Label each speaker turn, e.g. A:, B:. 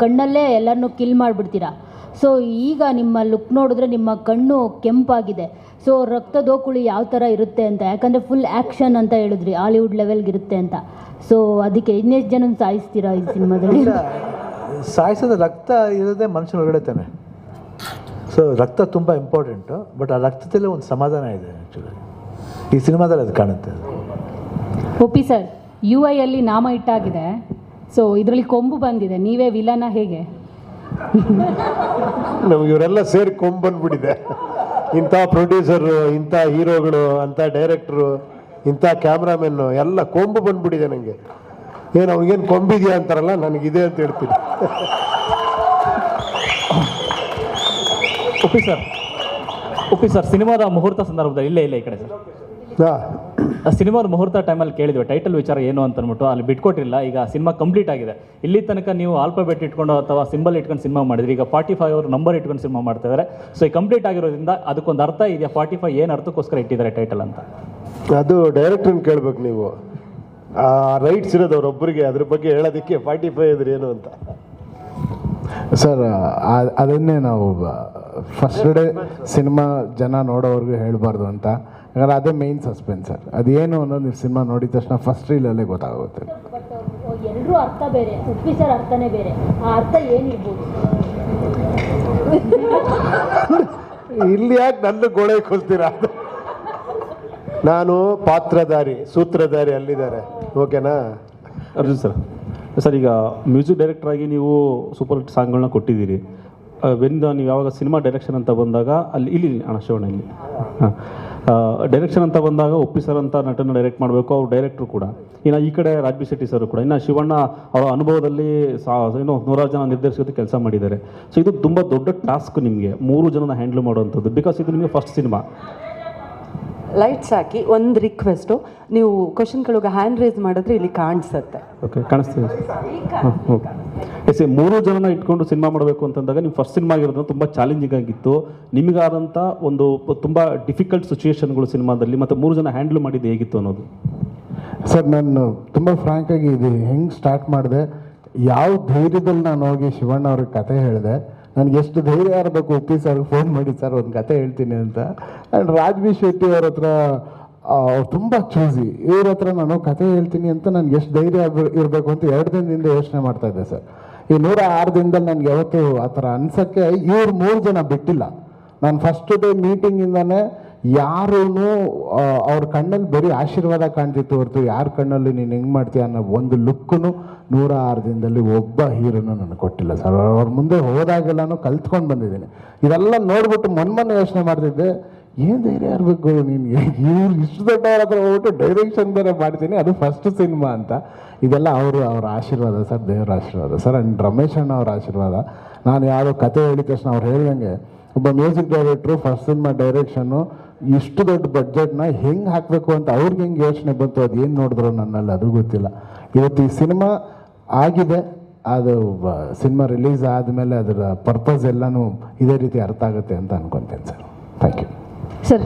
A: ಕಣ್ಣಲ್ಲೇ ಎಲ್ಲರನ್ನೂ kill ಮಾಡಿಬಿಡ್ತೀರಾ? So ಈಗ ನಿಮ್ಮ ಲುಕ್ ನೋಡಿದ್ರೆ ನಿಮ್ಮ ಕಣ್ಣು ಕೆಂಪಾಗಿದೆ. ಸೊ ರಕ್ತದೋಕುಳಿ ಯಾವ ಥರ ಇರುತ್ತೆ ಅಂತ ಯಾಕಂದರೆ ಫುಲ್ ಆ್ಯಕ್ಷನ್ ಅಂತ ಹೇಳಿದ್ರಿ ಹಾಲಿವುಡ್ ಲೆವೆಲ್ಗೆ ಇರುತ್ತೆ ಅಂತ. ಸೊ ಅದಕ್ಕೆ ಇನ್ನೆಷ್ಟು ಜನ ಸಾಯಿಸ್ತೀರಾ ಈ ಸಿನಿಮಾದಲ್ಲಿ?
B: ಸಾಯಿಸೋದು ರಕ್ತ ಇರೋದೇ ಮನುಷ್ಯನ ಒಳಗಡೆ ತಾನೆ. ಸೊ ರಕ್ತ ತುಂಬ ಇಂಪಾರ್ಟೆಂಟು ಬಟ್ ಆ ರಕ್ತದಲ್ಲೇ ಒಂದು ಸಮಾಧಾನ ಇದೆ ಆ್ಯಕ್ಚುಲಿ ಈ ಸಿನಿಮಾದಲ್ಲಿ ಅದು ಕಾಣುತ್ತೆ
C: ಒಪ್ಪಿ ಸರ್ ಯು ಐ ಅಲ್ಲಿ ನಾಮ ಇಟ್ಟಾಗಿದೆ. ಸೊ ಇದರಲ್ಲಿ ಕೊಂಬು ಬಂದಿದೆ. ನೀವೇ ವಿಲನ ಹೇಗೆ?
D: ನಮ್ಗೆ ಇವರೆಲ್ಲ ಸೇರಿ ಕೊಂಬು ಬಂದ್ಬಿಟ್ಟಿದೆ. ಇಂಥ ಪ್ರೊಡ್ಯೂಸರು ಇಂಥ ಹೀರೋಗಳು ಅಂಥ ಡೈರೆಕ್ಟ್ರು ಇಂಥ ಕ್ಯಾಮ್ರಾಮೆನ್ನು ಎಲ್ಲ ಕೊಂಬು ಬಂದ್ಬಿಟ್ಟಿದೆ ನನಗೆ ಏನು ಅವ್ನಿಗೇನು ಕೊಂಬಿದೆಯಾ ಅಂತಾರಲ್ಲ ನನಗಿದೆ ಅಂತ ಹೇಳ್ತೀನಿ.
E: ಓಕೆ ಸರ್ ಓಕೆ ಸರ್ ಸಿನಿಮಾದ ಮುಹೂರ್ತ ಸಂದರ್ಭದಲ್ಲಿ ಇಲ್ಲೇ ಇಲ್ಲ ಈ ಕಡೆ ಸರ್ ಸಿನಿಮಾದ ಮುಹೂರ್ತ ಟೈಮಲ್ಲಿ ಕೇಳಿದ್ವಿ. ಟೈಟಲ್ ವಿಚಾರ ಏನು ಅಂತ ಅಂದ್ಬಿಟ್ಟು ಅಲ್ಲಿ ಬಿಟ್ಕೊಟ್ಟಿಲ್ಲ ಈಗ ಸಿನಿಮಾ ಕಂಪ್ಲೀಟ್ ಆಗಿದೆ. ಇಲ್ಲಿ ತನಕ ನೀವು ಆಲ್ಫಾಬೆಟ್ ಇಟ್ಕೊಂಡು ಅಥವಾ ಸಿಂಬಲ್ ಇಟ್ಕೊಂಡು ಸಿನಿಮಾ ಮಾಡಿದ್ರಿ. ಈಗ ಫಾರ್ಟಿ ಫೈವ್ ಅವರು ನಂಬರ್ ಇಟ್ಕೊಂಡು ಸಿನಿಮಾ ಮಾಡ್ತಾ ಇದ್ದಾರೆ ಸೊ ಈ ಕಂಪ್ಲೀಟ್ ಆಗಿರೋದ್ರಿಂದ ಅದಕ್ಕೊಂದು ಅರ್ಥ ಇದೆಯಾ? ಫಾರ್ಟಿ ಫೈವ್ ಏನು ಅರ್ಥಕ್ಕೋಸ್ಕರ ಇಟ್ಟಿದ್ದಾರೆ ಟೈಟಲ್ ಅಂತ?
D: ಅದು ಡೈರೆಕ್ಟ್ರನ್ನ ಕೇಳ್ಬೇಕು ನೀವು. ಆ ರೈಟ್ಸ್ ಇರೋದು ಅವ್ರೊಬ್ಬರಿಗೆ ಅದ್ರ ಬಗ್ಗೆ ಹೇಳೋದಕ್ಕೆ ಫಾರ್ಟಿ ಫೈವ್ ಇದ್ರೆ ಏನು ಅಂತ
F: ಸರ್ ಅದನ್ನೇ ನಾವು ಫಸ್ಟ್ ಡೇ ಸಿನಿಮಾ ಜನ ನೋಡೋವ್ರಿಗೂ ಹೇಳಬಾರ್ದು ಅಂತ. ಯಾಕಂದ್ರೆ ಅದೇ ಮೇಯ್ನ್ ಸಸ್ಪೆನ್ಸ್ ಸರ್ ಅದೇನು ಅನ್ನೋದು ನೀವು ಸಿನಿಮಾ ನೋಡಿದ ತಕ್ಷಣ ಫಸ್ಟ್ ರೀಲಲ್ಲೇ ಗೊತ್ತಾಗುತ್ತೆ.
A: ಬಟ್ ಎಲ್ಲರೂ ಅರ್ಥ ಬೇರೆ ಉಪ್ಪಿ ಸರ್ ಅರ್ಥನೇ ಬೇರೆ. ಆ ಅರ್ಥ ಏನಿರ್ಬೋದು?
D: ಇಲ್ಲಿ ಯಾಕೆ ನನ್ನ ಗೋಳೆ ಕೊಲ್ತೀರಾ? ನಾನು ಪಾತ್ರಧಾರಿ ಸೂತ್ರಧಾರಿ ಅಲ್ಲಿದ್ದಾರೆ. ಓಕೆನಾ?
G: ಅರ್ಜುನ್ ಸರ್ ಸರ್ ಈಗ ಮ್ಯೂಸಿಕ್ ಡೈರೆಕ್ಟರ್ ಆಗಿ ನೀವು ಸೂಪರ್ ಹಿಟ್ ಸಾಂಗ್ಗಳನ್ನ ಕೊಟ್ಟಿದ್ದೀರಿ. ವೆನ್ ನೀವು ಯಾವಾಗ ಸಿನಿಮಾ ಡೈರೆಕ್ಷನ್ ಅಂತ ಬಂದಾಗ ಅಲ್ಲಿ, ಇಲ್ಲಿ ಅಣ್ಣ, ಶಿವಣ್ಣ ಇಲ್ಲಿ. ಹಾಂ. ಡೈರೆಕ್ಷನ್ ಅಂತ ಬಂದಾಗ ಒಪ್ಪಿ ಸರ್ ಅಂತ ನಟನ ಡೈರೆಕ್ಟ್ ಮಾಡಬೇಕು, ಅವ್ರು ಡೈರೆಕ್ಟ್ರು ಕೂಡ. ಇನ್ನು ಈ ಕಡೆ ರಾಜ್ಬಿ ಶೆಟ್ಟಿ ಸರ್ ಕೂಡ. ಇನ್ನು ಶಿವಣ್ಣ ಅವರ ಅನುಭವದಲ್ಲಿ ಸಾ, ಏನು ನೂರಾರು ಜನ ನಿರ್ದೇಶಕರು ಕೆಲಸ ಮಾಡಿದ್ದಾರೆ. ಸೊ ಇದು ತುಂಬ ದೊಡ್ಡ ಟಾಸ್ಕ್ ನಿಮಗೆ. ಮೂರು ಜನನ ಹ್ಯಾಂಡಲ್ ಮಾಡುವಂಥದ್ದು. ಬಿಕಾಸ್ ಇದು ನಿಮಗೆ ಫಸ್ಟ್ ಸಿನಿಮಾ
H: ಲೈಟ್ಸ್ ಹಾಕಿ ಒಂದು ರಿಕ್ವೆಸ್ಟು ನೀವು ಕ್ವಶನ್ಗಳಿಗೆ ಹ್ಯಾಂಡ್ ರೇಸ್ ಮಾಡಿದ್ರೆ ಇಲ್ಲಿ ಕಾಣಿಸುತ್ತೆ.
G: ಓಕೆ. ಕಾಣಿಸ್ತೀವಿ ಎಸ್ ಮೂರು ಜನನ ಇಟ್ಕೊಂಡು ಸಿನಿಮಾ ಮಾಡಬೇಕು ಅಂತಂದಾಗ ನೀವು ಫಸ್ಟ್ ಸಿನಿಮಾ ಆಗಿರೋದ್ರಿಂದ ತುಂಬ ಚಾಲೆಂಜಿಂಗ್ ಆಗಿತ್ತು. ನಿಮಗಾದಂಥ ಒಂದು ತುಂಬ ಡಿಫಿಕಲ್ಟ್ ಸಿಚುಯೇಷನ್ಗಳು ಸಿನಿಮಾದಲ್ಲಿ ಮತ್ತು ಮೂರು ಜನ ಹ್ಯಾಂಡಲ್ ಮಾಡಿದ್ದು ಹೇಗಿತ್ತು ಅನ್ನೋದು?
F: ಸರ್ ನಾನು ತುಂಬ ಫ್ರಾಂಕಾಗಿ ಇದು ಹೆಂಗೆ ಸ್ಟಾರ್ಟ್ ಮಾಡಿದೆ? ಯಾವ ಧೈರ್ಯದಲ್ಲಿ ನಾನು ಹೋಗಿ ಶಿವಣ್ಣ ಅವ್ರಿಗೆ ಕತೆ ಹೇಳಿದೆ? ನನಗೆ ಎಷ್ಟು ಧೈರ್ಯ ಇರಬೇಕು ಒಪ್ಪಿ ಸರ್ಗೆ ಫೋನ್ ಮಾಡಿ ಸರ್ ಒಂದು ಕತೆ ಹೇಳ್ತೀನಿ ಅಂತ. ಆ್ಯಂಡ್ ರಾಜ್ವಿ ಶೆಟ್ಟಿ ಅವ್ರ ಹತ್ರ ತುಂಬ ಚೂಸಿ ಇವ್ರ ಹತ್ರ ನಾನು ಕತೆ ಹೇಳ್ತೀನಿ ಅಂತ ನನಗೆ ಎಷ್ಟು ಧೈರ್ಯ ಇರಬೇಕು ಅಂತ ಎರಡು ದಿನದಿಂದ ಯೋಚನೆ ಮಾಡ್ತಾ ಇದ್ದೆ ಸರ್ ಈ ನೂರ ಆರು ದಿನದಲ್ಲಿ ನನಗೆ ಯಾವತ್ತೂ ಆ ಥರ ಅನ್ಸೋಕ್ಕೆ ಇವ್ರು ಮೂರು ಜನ ಬಿಟ್ಟಿಲ್ಲ. ನಾನು ಫಸ್ಟ್ ಡೇ ಮೀಟಿಂಗಿಂದಾನೆ ಯಾರೂ ಅವ್ರ ಕಣ್ಣಲ್ಲಿ ಬರೀ ಆಶೀರ್ವಾದ ಕಾಣ್ತಿತ್ತು ಹೊರತು ಯಾರ ಕಣ್ಣಲ್ಲಿ ನೀನು ಹೆಂಗೆ ಮಾಡ್ತೀಯ ಅನ್ನೋ ಒಂದು ಲುಕ್ಕೂ ನೂರ ಆರು ದಿನದಲ್ಲಿ ಒಬ್ಬ ಹೀರೋನು ನನಗೆ ಕೊಟ್ಟಿಲ್ಲ ಸರ್. ಅವ್ರ ಮುಂದೆ ಹೋದಾಗೆಲ್ಲನೂ ಕಲ್ತ್ಕೊಂಡು ಬಂದಿದ್ದೀನಿ. ಇದೆಲ್ಲ ನೋಡ್ಬಿಟ್ಟು ಮೊನ್ನೆ ಯೋಚನೆ ಮಾಡ್ತಿದ್ದೆ. ಏನು ಧೈರ್ಯ ಇರಬೇಕು ನೀನು? ಇವ್ರು ಇಷ್ಟು ದೊಡ್ಡವ್ರ ಹತ್ರ ಹೋಗ್ಬಿಟ್ಟು ಡೈರೆಕ್ಷನ್ ಬೇರೆ ಮಾಡ್ತೀನಿ. ಅದು ಫಸ್ಟ್ ಸಿನಿಮಾ ಅಂತ. ಇದೆಲ್ಲ ಅವರು ಅವ್ರ ಆಶೀರ್ವಾದ ಸರ್, ದೇವರ ಆಶೀರ್ವಾದ ಸರ್. ಆ್ಯಂಡ್ ರಮೇಶ್ ಅಣ್ಣ ಅವ್ರ ಆಶೀರ್ವಾದ. ನಾನು ಯಾವುದೋ ಕತೆ ಹೇಳಿದ ತಕ್ಷಣ ಅವ್ರು ಹೇಳ್ದಂಗೆ ಒಬ್ಬ ಮ್ಯೂಸಿಕ್ ಡೈರೆಕ್ಟ್ರು ಫಸ್ಟ್ ಸಿನಿಮಾ ಡೈರೆಕ್ಷನ್ನು ಇಷ್ಟು ದೊಡ್ಡ ಬಡ್ಜೆಟ್ನ ಹೆಂಗೆ ಹಾಕಬೇಕು ಅಂತ ಅವ್ರಿಗೆ ಹೆಂಗೆ ಯೋಚನೆ ಬಂತು, ಅದು ಏನು ನೋಡಿದ್ರು ನನ್ನಲ್ಲಿ ಅದು ಗೊತ್ತಿಲ್ಲ. ಇವತ್ತು ಈ ಸಿನಿಮಾ ಆಗಿದೆ, ಅದು ಸಿನಿಮಾ ರಿಲೀಸ್ ಆದಮೇಲೆ ಅದರ ಪರ್ಪಸ್ ಎಲ್ಲನೂ ಇದೇ ರೀತಿ ಅರ್ಥ ಆಗುತ್ತೆ ಅಂತ ಅನ್ಕೊತೇನೆ ಸರ್. Thank you
C: sir